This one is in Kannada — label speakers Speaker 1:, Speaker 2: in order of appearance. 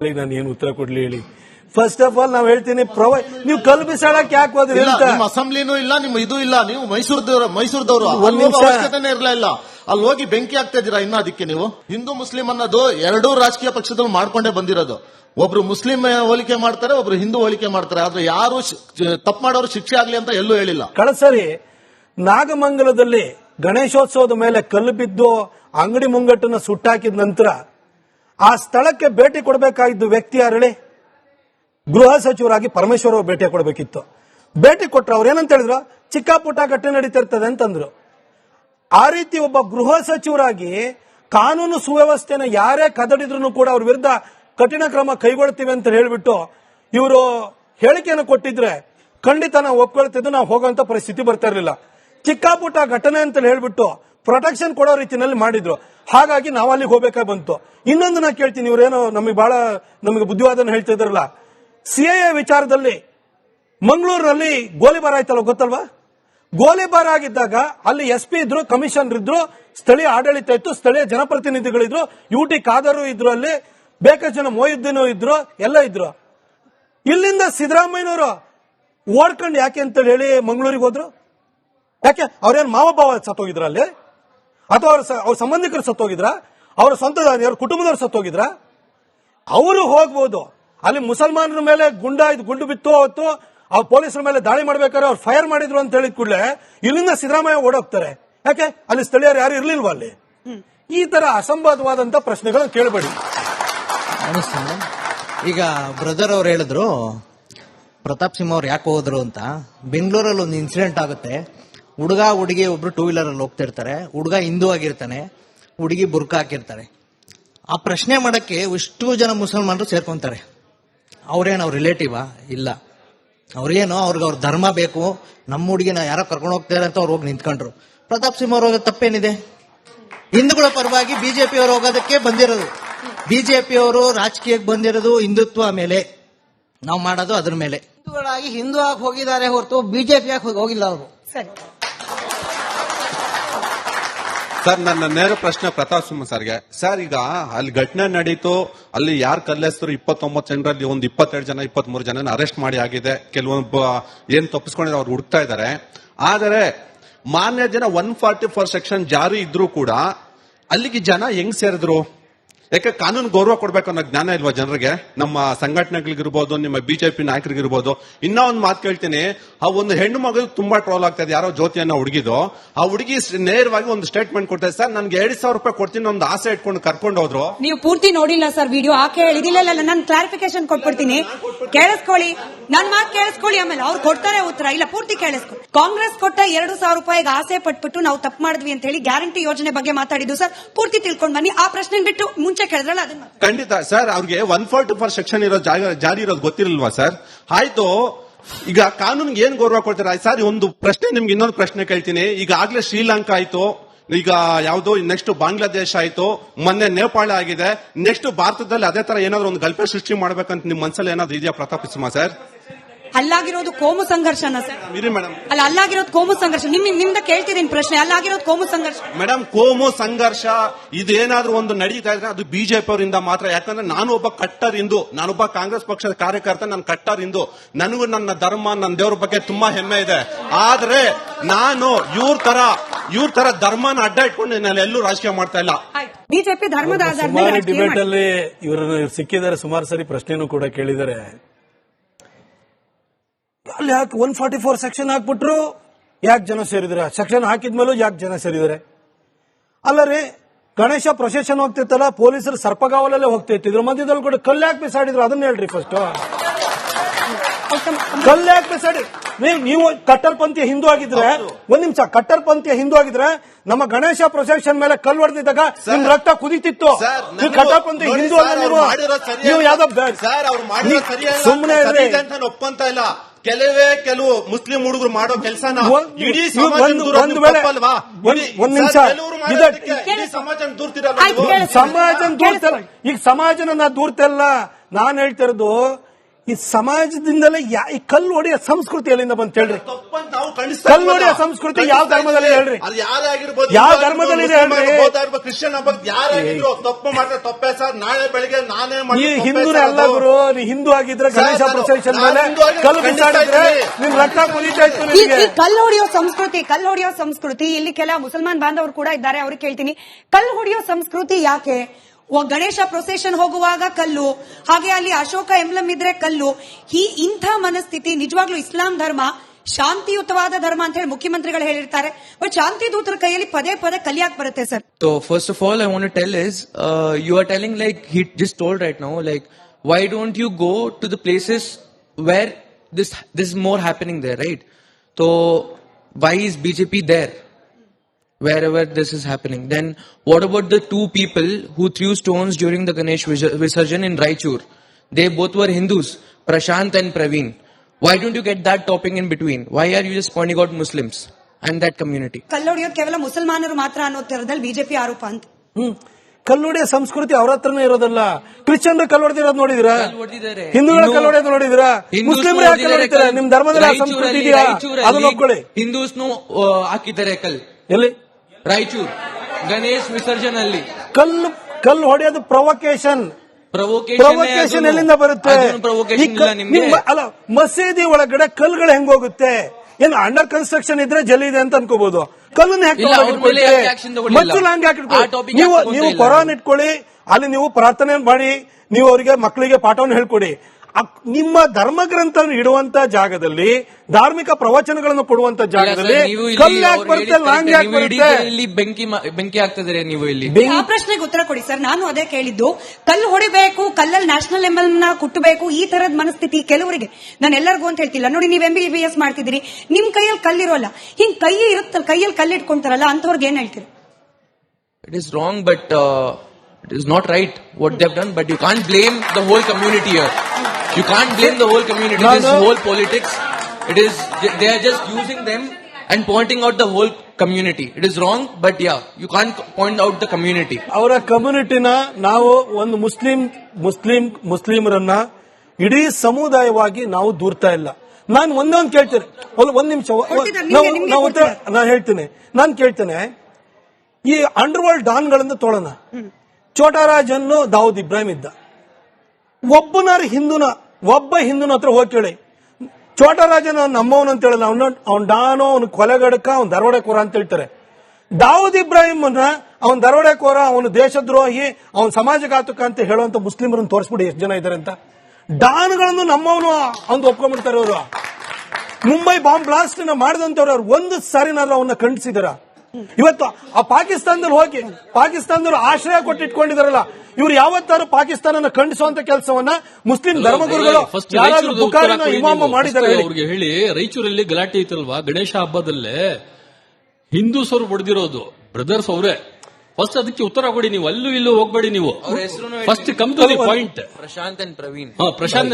Speaker 1: ನಾನು ಏನು ಉತ್ತರ ಕೊಡ್ಲಿ ಹೇಳಿ. ಫಸ್ಟ್ ಆಫ್ ಆಲ್ ನಾವ್ ಹೇಳ್ತೀನಿ ಪ್ರೊವೈ ನೀವು ಕಲ್ ಬಿಸಾಡಕ್ ಯಾಕೆ ಹೋದ್ರಿ
Speaker 2: ಇಲ್ಲ
Speaker 1: ಅಂತ.
Speaker 2: ನಿಮ್ಮ ಅಸೆಂಬ್ಲಿನೂ ಇಲ್ಲ ನಿಮ್ಮ ಇದು ಇಲ್ಲ. ನೀವು ಮೈಸೂರ್ದವ್ರು ಮೈಸೂರ್ದವ್ರು.
Speaker 1: ಒಂದ್
Speaker 2: ಹೋಗೋ
Speaker 1: ನಿಮಿಷ.
Speaker 2: ಅವಶ್ಯಕತೆನೇ ಇಲ್ಲ. ಅಲ್ಲಿ ಹೋಗಿ ಬೆಂಕಿ ಆಗ್ತಾ ಇದ್ದೀರಾ ಇನ್ನ ಅದಕ್ಕೆ ನೀವು? ಹಿಂದೂ ಮುಸ್ಲಿಂ ಅನ್ನೋದು ಎರಡೂ ರಾಜಕೀಯ ಪಕ್ಷದಲ್ಲಿ ಮಾಡ್ಕೊಂಡೇ ಬಂದಿರೋದು. ಒಬ್ರು ಮುಸ್ಲಿಂ ಹೋಲಿಕೆ ಮಾಡ್ತಾರೆ ಒಬ್ರು ಹಿಂದೂ ಹೋಲಿಕೆ ಮಾಡ್ತಾರೆ. ಆದ್ರೆ ಯಾರು ತಪ್ಪು ಮಾಡೋರು ಶಿಕ್ಷೆ ಆಗ್ಲಿ ಅಂತ ಎಲ್ಲೂ ಹೇಳಿಲ್ಲ.
Speaker 1: ಕಳೆದ ಸರಿ ನಾಗಮಂಗಲದಲ್ಲಿ ಗಣೇಶೋತ್ಸವದ ಮೇಲೆ ಕಲ್ಲು ಬಿದ್ದು ಅಂಗಡಿ ಮುಂಗಟ್ಟನ್ನ ಸುಟ್ಟಾಕಿದ ನಂತರ ಆ ಸ್ಥಳಕ್ಕೆ ಭೇಟಿ ಕೊಡಬೇಕಾಗಿದ್ದು ವ್ಯಕ್ತಿ ಯಾರೇಳಿ? ಗೃಹ ಸಚಿವರಾಗಿ ಪರಮೇಶ್ವರ್ ಅವರು ಭೇಟಿ ಕೊಡಬೇಕಿತ್ತು. ಭೇಟಿ ಕೊಟ್ಟರು ಅವ್ರು ಏನಂತ ಹೇಳಿದ್ರು? ಚಿಕ್ಕ ಪುಟ್ಟ ಘಟನೆ ನಡೀತಿರ್ತದೆ ಅಂತಂದ್ರು. ಆ ರೀತಿ ಒಬ್ಬ ಗೃಹ ಸಚಿವರಾಗಿ ಕಾನೂನು ಸುವ್ಯವಸ್ಥೆನ ಯಾರೇ ಕದಡಿದ್ರು ಕೂಡ ಅವ್ರ ವಿರುದ್ಧ ಕಠಿಣ ಕ್ರಮ ಕೈಗೊಳ್ತೀವಿ ಅಂತ ಹೇಳಿಬಿಟ್ಟು ಇವರು ಹೇಳಿಕೆಯನ್ನು ಕೊಟ್ಟಿದ್ರೆ ಖಂಡಿತ ನಾವು ಒಪ್ಕೊಳ್ತಿದ್ದು ನಾವು ಹೋಗುವಂತ ಪರಿಸ್ಥಿತಿ ಬರ್ತಾ ಇರಲಿಲ್ಲ. ಚಿಕ್ಕ ಪುಟ್ಟ ಘಟನೆ ಅಂತ ಹೇಳ್ಬಿಟ್ಟು ಪ್ರೊಟೆಕ್ಷನ್ ಕೊಡೋ ರೀತಿಯಲ್ಲಿ ಮಾಡಿದ್ರು. ಹಾಗಾಗಿ ನಾವು ಅಲ್ಲಿಗೆ ಹೋಗ್ಬೇಕಾಗಿ ಬಂತು. ಇನ್ನೊಂದು ನಾ ಕೇಳ್ತೀನಿ, ಇವ್ರೇನೋ ನಮಗೆ ಬಹಳ ನಮಗೆ ಬುದ್ಧಿವಾದನ ಹೇಳ್ತಾ ಇದ್ರಲ್ಲ ಎ ವಿಚಾರದಲ್ಲಿ ಮಂಗಳೂರಿನಲ್ಲಿ ಗೋಲಿಬಾರ್ ಆಯ್ತಲ್ಲ ಗೊತ್ತಲ್ವಾ? ಗೋಲಿಬಾರ್ ಆಗಿದ್ದಾಗ ಅಲ್ಲಿ ಎಸ್ ಪಿ ಇದ್ರು, ಕಮಿಷನರ್ ಇದ್ರು, ಸ್ಥಳೀಯ ಆಡಳಿತ ಇತ್ತು, ಸ್ಥಳೀಯ ಜನಪ್ರತಿನಿಧಿಗಳಿದ್ರು, ಯು ಟಿ ಖಾದರು ಇದ್ರು ಅಲ್ಲಿ ಬೇಕಷ್ಟು ಜನ ಮೊಯ್ದೀನು ಇದ್ರು, ಎಲ್ಲ ಇದ್ರು. ಇಲ್ಲಿಂದ ಸಿದ್ದರಾಮಯ್ಯನವರು ಓಡ್ಕೊಂಡು ಯಾಕೆ ಅಂತ ಹೇಳಿ ಮಂಗಳೂರಿಗೆ ಹೋದ್ರು? ಯಾಕೆ? ಅವ್ರೇನು ಮಾವ ಭಾವ ಸತ್ತೋಗಿದ್ರು ಅಲ್ಲಿ? ಅಥವಾ ಅವ್ರ ಅವ್ರ ಸಂಬಂಧಿಕರು ಸತ್ತೋಗಿದ್ರ? ಅವರ ಸ್ವಂತ ಅವ್ರ ಕುಟುಂಬದವ್ರು ಸತ್ತೋಗಿದ್ರ? ಅವರು ಹೋಗ್ಬೋದು. ಅಲ್ಲಿ ಮುಸಲ್ಮಾನರ ಮೇಲೆ ಗುಂಡ ಇದು ಗುಂಡು ಬಿತ್ತು ಅವತ್ತು ಆ ಪೊಲೀಸರ ಮೇಲೆ ದಾಳಿ ಮಾಡ್ಬೇಕಾದ್ರೆ ಅವ್ರು ಫೈರ್ ಮಾಡಿದ್ರು ಅಂತ ಹೇಳಿದ ಕೂಡಲೇ ಇಲ್ಲಿಂದ ಸಿದ್ದರಾಮಯ್ಯ ಓಡೋಗ್ತಾರೆ. ಯಾಕೆ? ಅಲ್ಲಿ ಸ್ಥಳೀಯರು ಯಾರು ಇರ್ಲಿಲ್ವಾ ಅಲ್ಲಿ? ಈ ತರ ಅಸಂಬದ್ಧವಾದಂತ ಪ್ರಶ್ನೆಗಳನ್ನ ಕೇಳಬೇಡಿ.
Speaker 3: ಈಗ ಬ್ರದರ್ ಅವ್ರು ಹೇಳಿದ್ರು, ಪ್ರತಾಪ್ ಸಿಂಹ ಅವ್ರು ಯಾಕೆ ಹೋದ್ರು ಅಂತ. ಬೆಂಗಳೂರಲ್ಲಿ ಒಂದು ಇನ್ಸಿಡೆಂಟ್ ಆಗುತ್ತೆ. ಹುಡುಗ ಹುಡುಗಿ ಒಬ್ರು ಟೂ ವೀಲರ್ ಅಲ್ಲಿ ಹೋಗ್ತಿರ್ತಾರೆ. ಹುಡುಗ ಹಿಂದೂ ಆಗಿರ್ತಾನೆ. ಹುಡುಗಿ ಬುರ್ಕ ಹಾಕಿರ್ತಾರೆ. ಆ ಪ್ರಶ್ನೆ ಮಾಡಕ್ಕೆ ಇಷ್ಟು ಜನ ಮುಸಲ್ಮಾನರು ಸೇರ್ಕೊಂತಾರೆ. ಅವ್ರೇನು ಅವ್ರ ರಿಲೇಟಿವಾ ಇಲ್ಲ. ಅವ್ರೇನು ಅವ್ರಿಗೆ ಅವ್ರ ಧರ್ಮ ಬೇಕು. ನಮ್ಮ ಹುಡುಗಿನ ಯಾರೋ ಕರ್ಕೊಂಡು ಹೋಗ್ತಾರೆ ಅಂತ ಅವ್ರು ಹೋಗಿ ನಿಂತ್ಕೊಂಡ್ರು. ಪ್ರತಾಪ್ ಸಿಂಹ ಅವ್ರ ಹೋಗೋದು ತಪ್ಪೇನಿದೆ? ಹಿಂದೂಗಳ ಪರವಾಗಿ ಬಿಜೆಪಿ ಅವರು ಹೋಗೋದಕ್ಕೆ ಬಂದಿರೋದು. ಬಿಜೆಪಿ ಅವರು ರಾಜಕೀಯಕ್ಕೆ ಬಂದಿರೋದು ಹಿಂದುತ್ವ ಮೇಲೆ. ನಾವು ಮಾಡೋದು ಅದ್ರ ಮೇಲೆ.
Speaker 4: ಹಿಂದೂಗಳಾಗಿ ಹಿಂದೂ ಆಗಿ ಹೋಗಿದ್ದಾರೆ ಹೊರತು ಬಿಜೆಪಿ ಆಗಿ ಹೋಗಿಲ್ಲ ಅವರು.
Speaker 5: ಸರಿ.
Speaker 6: ಸರ್, ನನ್ನ ನೇರ ಪ್ರಶ್ನೆ ಪ್ರತಾಪ್ ಸಿಂಹ ಸರ್ಗೆ. ಸರ್, ಈಗ ಅಲ್ಲಿ ಘಟನೆ ನಡೀತು, ಅಲ್ಲಿ ಯಾರು ಕಲ್ಲೆಸ್ತರು ಇಪ್ಪತ್ತೊಂಬತ್ತು ಜನರಲ್ಲಿ ಒಂದು ಇಪ್ಪತ್ತೆರಡು ಜನ, ಇಪ್ಪತ್ಮೂರು ಜನ ಅರೆಸ್ಟ್ ಮಾಡಿ ಆಗಿದೆ. ಕೆಲವೊಬ್ಬ ಏನ್ ತಪ್ಪಿಸ್ಕೊಂಡಿರೋ ಅವ್ರು ಹುಡುಕ್ತಾ ಇದ್ದಾರೆ ಆದರೆ, ಮಾನ್ಯ ಜನ ಒನ್ ಫಾರ್ಟಿ ಫೋರ್ ಸೆಕ್ಷನ್ ಜಾರಿ ಇದ್ರೂ ಕೂಡ ಅಲ್ಲಿಗೆ ಜನ ಹೆಂಗ್ ಸೇರಿದ್ರು? ಯಾಕೆ ಕಾನೂನು ಗೌರವ ಕೊಡ್ಬೇಕು ಅನ್ನೋ ಜ್ಞಾನ ಇಲ್ವಾ ಜನರಿಗೆ? ನಮ್ಮ ಸಂಘಟನೆಗಳಿಗಿರ್ಬೋದು ನಿಮ್ಮ ಬಿಜೆಪಿ ನಾಯಕರಿಗಿರ್ಬೋದು. ಇನ್ನೂ ಒಂದು ಮಾತು ಕೇಳ್ತೀನಿ. ಆ ಒಂದು ಹೆಣ್ಣು ಮಗು ತುಂಬಾ ಟ್ರೋಲ್ ಆಗ್ತಾ ಇದೆ. ಯಾರೋ ಜ್ಯೋತಿಯನ್ನ ಹುಡುಗಿದು. ಆ ಹುಡುಗಿ ನೇರವಾಗಿ ಒಂದು ಸ್ಟೇಟ್ಮೆಂಟ್ ಕೊಡ್ತಾರೆ ಸರ್ ನನ್ಗೆ ಎರಡ್ ಸಾವಿರ ರೂಪಾಯಿ ಕೊಡ್ತೀನಿ ಒಂದು ಆಸೆ ಇಟ್ಕೊಂಡು ಕರ್ಕೊಂಡು ಹೋದ್ರು.
Speaker 5: ನೀವು ಪೂರ್ತಿ ನೋಡಿಲ್ಲ ಸರ್ ವಿಡಿಯೋ ಆಕೆ ಹೇಳಿದಿಲ್ಲ ನಾನು ಕ್ಲಾರಿಫಿಕೇಶನ್ ಕೊಟ್ಬಿಡ್ತೀನಿ. ಕೇಳಿಸ್ಕೊಳ್ಳಿ. ನನ್ ಮಾತು ಕೇಳಿಸ್ಕೊಳ್ಳಿ ಆಮೇಲೆ. ಅವ್ರು ಕೊಡ್ತಾರೆ ಉತ್ತರ. ಇಲ್ಲ ಪೂರ್ತಿ ಕೇಳಿಸ್ಕೊಳ್ಳಿ ಕಾಂಗ್ರೆಸ್ ಕೊಟ್ಟ ಎರಡು ಸಾವಿರ ರೂಪಾಯಿಗೆ ಆಸೆ ಪಟ್ಬಿಟ್ಟು ನಾವು ತಪ್ಪು ಮಾಡಿದ್ವಿ ಅಂತ ಹೇಳಿ ಗ್ಯಾರಂಟಿ ಯೋಜನೆ ಬಗ್ಗೆ ಮಾತಾಡಿದ್ದು ಸರ್. ಪೂರ್ತಿ ತಿಳ್ಕೊಂಡ್ ಬನ್ನಿ. ಆ ಪ್ರಶ್ನೆ ಬಿಟ್ಟು ಮುಂಚೆ ಕೇಳಿದ್ರಲ್ಲ ಅದನ್ನ
Speaker 6: ಖಂಡಿತ ಸರ್ ಅವ್ರಿಗೆ ಒನ್ ಫಾರ್ಟಿ ಫೋರ್ ಸೆಕ್ಷನ್ ಇರೋ ಜಾರಿ ಇರೋದು ಗೊತ್ತಿರಲ್ವಾ ಸರ್ ಆಯ್ತು, ಈಗ ಕಾನೂನಿಗೆ ಏನ್ ಗೌರವ ಕೊಡ್ತಾರೆ? ಸರ್ ಒಂದು ಪ್ರಶ್ನೆ, ನಿಮ್ಗೆ ಇನ್ನೊಂದು ಪ್ರಶ್ನೆ ಕೇಳ್ತೀನಿ. ಈಗ ಆಗ್ಲೇ ಶ್ರೀಲಂಕಾ ಆಯ್ತು, ಈಗ ಯಾವ್ದು ನೆಕ್ಸ್ಟ್ ಬಾಂಗ್ಲಾದೇಶ ಆಯ್ತು, ಮೊನ್ನೆ ನೇಪಾಳ ಆಗಿದೆ ನೆಕ್ಸ್ಟ್ ಭಾರತದಲ್ಲಿ ಅದೇ ತರ ಏನಾದ್ರು ಒಂದು ಗಲ್ಪೆ ಸೃಷ್ಟಿ ಮಾಡ್ಬೇಕಂತ ನಿಮ್ ಮನ್ಸಲ್ಲಿ ಏನಾದ್ರು ಇದೆಯಾ ಪ್ರತಾಪಿಸುಮ ಸರ್
Speaker 5: ಅಲ್ಲಾಗಿರೋದು ಕೋಮು ಸಂಘರ್ಷನ ಸರ್?
Speaker 6: ಇರಿ ಮೇಡಮ್.
Speaker 5: ಅಲ್ಲ ಅಲ್ಲಾಗಿರೋದು ಕೋಮು ಸಂಘರ್ಷ. ನಿಮ್ ನಿಮ್ದ ಕೇಳ್ತಿದ್ದೀನಿ ಪ್ರಶ್ನೆ. ಅಲ್ಲಾಗಿರೋದು ಕೋಮು ಸಂಘರ್ಷ.
Speaker 6: ಮೇಡಮ್ ಕೋಮು ಸಂಘರ್ಷ ಇದೇನಾದ್ರೂ ಒಂದು ನಡೀತಾ ಇದ್ರೆ ಅದು ಬಿಜೆಪಿ ಅವರಿಂದ ಮಾತ್ರ. ಯಾಕಂದ್ರೆ ನಾನು ಒಬ್ಬ ಕಟ್ಟರ್ ಹಿಂದೂ. ನಾನೊಬ್ಬ ಕಾಂಗ್ರೆಸ್ ಪಕ್ಷದ ಕಾರ್ಯಕರ್ತ ನಾನು ಕಟ್ಟರ್ ಇಂದು ನನಗೂ ನನ್ನ ಧರ್ಮ ನನ್ನ ದೇವ್ರ ಬಗ್ಗೆ ತುಂಬಾ ಹೆಮ್ಮೆ ಇದೆ. ಆದ್ರೆ ನಾನು ಇವ್ರ ತರ ಇವ್ರ ತರ ಧರ್ಮನ ಅಡ್ಡ ಇಟ್ಕೊಂಡು ನಾನು ಎಲ್ಲೂ ರಾಜಕೀಯ ಮಾಡ್ತಾ ಇಲ್ಲ.
Speaker 5: ಬಿಜೆಪಿ ಧರ್ಮದ
Speaker 1: ಸುಮಾರು ಡಿಬೇಟ್ ಅಲ್ಲಿ ಇವರು ಸಿಕ್ಕಿದ್ದಾರೆ. ಸುಮಾರು ಸರಿ ಪ್ರಶ್ನೆನೂ ಕೂಡ ಕೇಳಿದ್ದಾರೆ. ಅಲ್ಲಿ ಯಾಕೆ ಒನ್ ಫಾರ್ಟಿ ಫೋರ್ ಸೆಕ್ಷನ್ ಹಾಕ್ಬಿಟ್ರು ಯಾಕೆ ಜನ ಸೇರಿದ್ರೆ? ಸೆಕ್ಷನ್ ಹಾಕಿದ್ಮೇಲೂ ಯಾಕೆ ಜನ ಸೇರಿದ್ರೆ? ಅಲ್ಲರಿ ಗಣೇಶ ಪ್ರೊಸೆಷನ್ ಹೋಗ್ತಿತ್ತಲ್ಲ ಪೊಲೀಸರು ಸರ್ಪಗಾವಲಲ್ಲೇ ಹೋಗ್ತಿತ್ತು. ಇದ್ರ ಮಧ್ಯದಲ್ಲಿ ಕೂಡ ಕಲ್ಲು ಯಾಕೆ ಬಿಸಾಡಿದ್ರು? ಅದನ್ನ ಹೇಳ್ರಿ ಫಸ್ಟ್ ಕಲ್ಲು ಯಾಕೆ ಬಿಸಾಡಿ? ನೀವು ಕಟ್ಟರ್ ಪಂಥೀಯ ಹಿಂದೂ ಆಗಿದ್ರೆ ಒಂದ್ ನಿಮಿಷ ಕಟ್ಟರ್ ಪಂಥೀಯ ಹಿಂದೂ ಆಗಿದ್ರೆ ನಮ್ಮ ಗಣೇಶ ಪ್ರೊಸೆಷನ್ ಮೇಲೆ ಕಲ್ಲು ಹೊಡೆದಿದ್ದಾಗ ನಿಮ್ ರಕ್ತ ಕುದೀತಿತ್ತು. ನೀವು ಕಟ್ಟರ್ ಪಂಥೀಯ ಹಿಂದೂ ಅಲ್ಲ ನೀವು. ಯಾವ್ದೋ ಸುಮ್ಮನೆ
Speaker 6: ಒಪ್ಪಂತ ಇಲ್ಲ. ಕೆಲವೇ ಕೆಲವು ಮುಸ್ಲಿಂ ಹುಡುಗರು ಮಾಡೋ ಕೆಲಸನ ಇಡೀ
Speaker 1: ನೀವು
Speaker 6: ಸಮಾಜ
Speaker 1: ಒಂದು- ನಿಮಿಷ.
Speaker 6: ಸಮಾಜ ದೂರ್ತಿರಲ್ಲ.
Speaker 1: ಸಮಾಜನ ದೂರ್ತಲ್ಲ ಈಗ ಸಮಾಜನ ನಾ ದೂರ್ತಲ್ಲ. ನಾನ್ ಹೇಳ್ತಿರೋದು ಈ ಸಮಾಜದಿಂದಲೇ ಯಾ- ಈ ಕಲ್ಲು ಹೊಡೆಯ ಸಂಸ್ಕೃತಿ ಎಲ್ಲಿಂದ ಬಂತ ಹೇಳ್ರಿ.
Speaker 2: ತಪ್ಪಂತ ನಾವು ಖಂಡಿಸ್ತಾ
Speaker 1: ಕಲ್ಲು ಹೊಡೆಯ ಸಂಸ್ಕೃತಿ ಯಾವ ಧರ್ಮದಲ್ಲಿ ಹೇಳ್ರಿ? ಯಾವ ಧರ್ಮದಲ್ಲಿ
Speaker 2: ಕ್ರಿಶ್ಚಿಯನ್ ತಪ್ಪು ಸರ್. ನಾಳೆ ಬೆಳಿಗ್ಗೆ ನಾನೇ
Speaker 1: ಈ
Speaker 2: ಹಿಂದೂ ತಪ್ಪೇ
Speaker 1: ಹಿಂದೂನೇ ಅಲ್ಲ ಗುರು ನೀ ಹಿಂದೂ ಆಗಿದ್ರೆ ಗಣೇಶ ಪ್ರೊಸೆಷನ್ ಮೇಲೆ ಕಲ್ಲು ಬಿಸಾಡಿದ್ರೆ. ನಿಮ್ ರಕ್ತ ಕುದೀತಾ ಇತ್ತು
Speaker 5: ಈ
Speaker 1: ನಿಮಗೆ.
Speaker 5: ಈ ಕಲ್ಲು ಹೊಡೆಯೋ ಸಂಸ್ಕೃತಿ ಕಲ್ಲು ಹೊಡೆಯೋ ಸಂಸ್ಕೃತಿ ಇಲ್ಲಿ ಕೆಲ ಮುಸಲ್ಮಾನ್ ಬಾಂಧವರು ಕೂಡ ಇದ್ದಾರೆ ಅವ್ರಿಗೆ ಕೇಳ್ತೀನಿ. ಕಲ್ಲು ಹೊಡೆಯೋ ಸಂಸ್ಕೃತಿ ಯಾಕೆ? ಗಣೇಶ ಪ್ರೊಸೆಷನ್ ಹೋಗುವಾಗ ಕಲ್ಲು, ಹಾಗೆ ಅಲ್ಲಿ ಅಶೋಕ ಎಂಬ್ಲಮ್ ಇದ್ರೆ ಕಲ್ಲು. ಈ ಇಂಥ ಮನಸ್ಥಿತಿ ನಿಜವಾಗ್ಲೂ ಇಸ್ಲಾಂ ಧರ್ಮ, ಶಾಂತಿಯುತವಾದ ಧರ್ಮ ಅಂತ ಹೇಳಿ ಮುಖ್ಯಮಂತ್ರಿಗಳು ಹೇಳಿರ್ತಾರೆ. ಬಟ್ ಶಾಂತಿ ದೂತರ ಕೈಯಲ್ಲಿ ಪದೇ ಪದೇ ಕಲಿಯಾಕ್ ಬರುತ್ತೆ sir?
Speaker 7: First of all I want tell is you are telling like hit this toll right now like why don't you go to the places where this this more happening there right though why is BJP there Wherever this is happening, then what about the two people who threw stones during the Ganesh Visarjan in Raichur? They both were Hindus, Prashant and Praveen. Why don't you get that topping in between? Why are you just pointing out Muslims and that community?
Speaker 5: ಕಲ್ಲು ಹೊಡೆಯೋದು ಕೇವಲ ಮುಸಲ್ಮಾನರು ಮಾತ್ರ ಅನ್ನೋ ತರದಲ್ಲಿ ಬಿಜೆಪಿ ಆರೋಪ ಅಂತ
Speaker 1: ಹ್ಮ್ ಕಲ್ಲುಡಿಯ ಸಂಸ್ಕೃತಿ ಅವ್ರ ಹತ್ರನೇ ಇರೋದಲ್ಲ ಕ್ರಿಶ್ಚಿಯನ್ರು ಕಲ್ಲು ಹೊಡೆದಿರೋದು ನೋಡಿದಿರಾ. ಹಿಂದೂಗಳ
Speaker 7: ಹಿಂದೂ-
Speaker 1: ಕಲ್ಲು ಹೊಡೆಯೋದು ನೋಡಿದಿರಾ
Speaker 7: ಹಿಂದೂಸ್
Speaker 1: ಮುಸ್ಲಿಮ್ರು ಯಾಕೆ ನಿಮ್ ಧರ್ಮದಲ್ಲಿ ಸಂಸ್ಕೃತಿ ಇದೆಯಾ ಅದನ್ನ ಒಪ್ಕೊಳ್ಳಿ
Speaker 7: ಹಿಂದೂಸ್ನು ಹಾಕಿದ್ದಾರೆ ಕಲ್
Speaker 1: ಎಲ್ಲಿ
Speaker 7: ರಾಯಚೂರ್ ಗಣೇಶ್ ವಿಸರ್ಜನ್ ಅಲ್ಲಿ
Speaker 1: ಕಲ್ಲು ಕಲ್ಲು ಹೊಡೆಯೋದು ಪ್ರೊವೊಕೇಶನ್ ಪ್ರೊವೊಕೇಶನ್ ಎಲ್ಲಿಂದ ಬರುತ್ತೆ? ಅಲ್ಲ ಮಸೀದಿ ಒಳಗಡೆ ಕಲ್ಲುಗಳು ಹೆಂಗ್ ಹೋಗುತ್ತೆ? ಏನ್ ಅಂಡರ್ ಕನ್ಸ್ಟ್ರಕ್ಷನ್ ಇದ್ರೆ ಜಲ್ಲಿ ಇದೆ ಅಂತ ಅನ್ಕೋಬಹುದು ಕಲ್ಲನ್ನ
Speaker 7: topic
Speaker 1: ನೀವು ನೀವು ಕೊರಾನ್ ಇಟ್ಕೊಳ್ಳಿ ಅಲ್ಲಿ ನೀವು ಪ್ರಾರ್ಥನೆ ಮಾಡಿ ನೀವು ಅವರಿಗೆ ಮಕ್ಕಳಿಗೆ ಪಾಠವನ್ನು ಹೇಳ್ಕೊಡಿ. ನಿಮ್ಮ ಧರ್ಮ ಗ್ರಂಥ ಇಡುವಂತ ಜಾಗದಲ್ಲಿ ಧಾರ್ಮಿಕ ಪ್ರವಚನಗಳನ್ನು ಕೊಡುವಂತ ಜಾಗದಲ್ಲಿ ಕಲ್ಲು
Speaker 7: ಇಲ್ಲಿ ಬೆಂಕಿ ಮಾ- ಬೆಂಕಿ ಆಗ್ತದೆ ನೀವು ಇಲ್ಲಿ.
Speaker 5: ಆ ಪ್ರಶ್ನೆಗೆ ಉತ್ತರ ಕೊಡಿ ಸರ್ ನಾನು ಅದೇ ಕೇಳಿದ್ದು ಕಲ್ಲು ಹೊಡಿಬೇಕು ಕಲ್ಲಲ್ಲಿ ನ್ಯಾಷನಲ್ ಎಂಬಲ್ನ ಕುಟ್ಟಬೇಕು ಈ ತರದ ಮನಸ್ಥಿತಿ ಕೆಲವರಿಗೆ ನಾನು ಎಲ್ಲರಿಗೂ ಅಂತ ಹೇಳ್ತಿಲ್ಲ. ನೋಡಿ ನೀವು ಎಂ ಬಿ ಬಿ ಎಸ್ ಮಾಡ್ತಿದ್ದೀರಿ ನಿಮ್ ಕೈಯಲ್ಲಿ ಕಲ್ಲಿರೋಲ್ಲ. ಹಿಂಗ್ ಕೈ ಇರುತ್ತಲ್ಲ ಕೈಯಲ್ಲಿ ಕಲ್ಲಿಟ್ಕೊಂತಾರಲ್ಲ ಅಂತವ್ರಿಗೆ ಏನ್ ಹೇಳ್ತೀರಿ?
Speaker 7: It is wrong but it is not right what they've done but you can't blame the whole community your. You can't blame the whole community.
Speaker 1: No,
Speaker 7: this
Speaker 1: no.
Speaker 7: whole politics. It is they are just using them and pointing out the whole community. It is wrong, but yeah, you can't point out the community.
Speaker 1: ಅವರ ಕಮ್ಯುನಿಟಿನ ನಾವು ಒಂದು ಮುಸ್ಲಿಂ ಮುಸ್ಲಿಂ ಮುಸ್ಲಿಮರನ್ನ ಇಡೀ ಸಮುದಾಯವಾಗಿ ನಾವು ದೂರ್ತಾ ಇಲ್ಲ ನಾನು ಒಂದೊಂದು ಕೇಳ್ತೇನೆ ಒಂದ್ ನಿಮಿಷ. ನಾನು ಹೇಳ್ತೇನೆ ನಾನು ಕೇಳ್ತೇನೆ ಈ ಅಂಡರ್ ವರ್ಲ್ಡ್ ಡಾನ್ಗಳನ್ನು ತೊಳೋಣ ಚೋಟರಾಜ್ ಅನ್ನು ದಾವೂದ್ ಇಬ್ರಾಹಿಂ ಇದ್ದ ಒಬ್ಬನಾರು ಹಿಂದೂನ ಒಬ್ಬ ಹಿಂದೂನ ಹತ್ರ ಹೋಗಿ ಕೇಳಿ. ಚೋಟರಾಜನ ನಮ್ಮವನು ಅಂತ ಹೇಳಲ್ಲ, ಅವನ ಅವ್ನ ಡಾನೋ, ಅವನ ಕೊಲೆಗಡಕ, ಅವ್ನ ದರೋಡೆಕೋರ ಅಂತ ಹೇಳ್ತಾರೆ. ದಾವೂದ್ ಇಬ್ರಾಹಿಂ ಅವನ ದರೋಡೆಕೋರ ಅವನು ದೇಶದ್ರೋಹಿ, ಅವನ ಸಮಾಜಘಾತಕ ಅಂತ ಹೇಳುವಂತ ಮುಸ್ಲಿಮರನ್ನು ತೋರಿಸ್ಬಿಡಿ ಎಷ್ಟು ಜನ ಇದ್ದಾರೆ ಅಂತ. ಡಾನ್ಗಳನ್ನು ನಮ್ಮವನು ಅಂತ ಒಪ್ಕೊಂಡ್ಬಿಡ್ತಾರೆ ಅವರು ಮುಂಬೈ ಬಾಂಬ್ ಬ್ಲಾಸ್ಟ್ನ ಮಾಡಿದಂತವ್ರು ಅವ್ರು. ಒಂದು ಸಾರಿನಾದ್ರೂ ಅವನ್ನ ಖಂಡಿಸಿದಾರ? ಇವತ್ತು ಆ ಪಾಕಿಸ್ತಾನದಲ್ಲಿ ಹೋಗಿ ಪಾಕಿಸ್ತಾನದಲ್ಲಿ ಆಶ್ರಯ ಕೊಟ್ಟಿಟ್ಕೊಂಡಿದಾರಲ್ಲ ಇವ್ರು ಯಾವತ್ತಾರು ಪಾಕಿಸ್ತಾನ ಖಂಡಿಸುವಂತ ಕೆಲಸವನ್ನ ಮುಸ್ಲಿಂ ಧರ್ಮಗುರುಗಳು ಇಮಾಮ ಮಾಡಿದ್ದಾರೆ ಹೇಳಿ.
Speaker 8: ಅವ್ರಿಗೆ ಹೇಳಿ ರಾಯಚೂರಲ್ಲಿ ಗಲಾಟೆ ಐತಲ್ವಾ? ಗಣೇಶ ಹಬ್ಬದಲ್ಲೇ ಹಿಂದೂಸರು ಹೊಡೆದಿರೋದು ಬ್ರದರ್ಸ್ ಅವರೇ. ಫಸ್ಟ್ ಅದಕ್ಕೆ ಉತ್ತರ ಕೊಡಿ ನೀವು ಅಲ್ಲೂ ಇಲ್ಲೂ ಹೋಗ್ಬೇಡಿ ನೀವು. First come to the point
Speaker 7: Prashant and Praveen.
Speaker 8: Prashant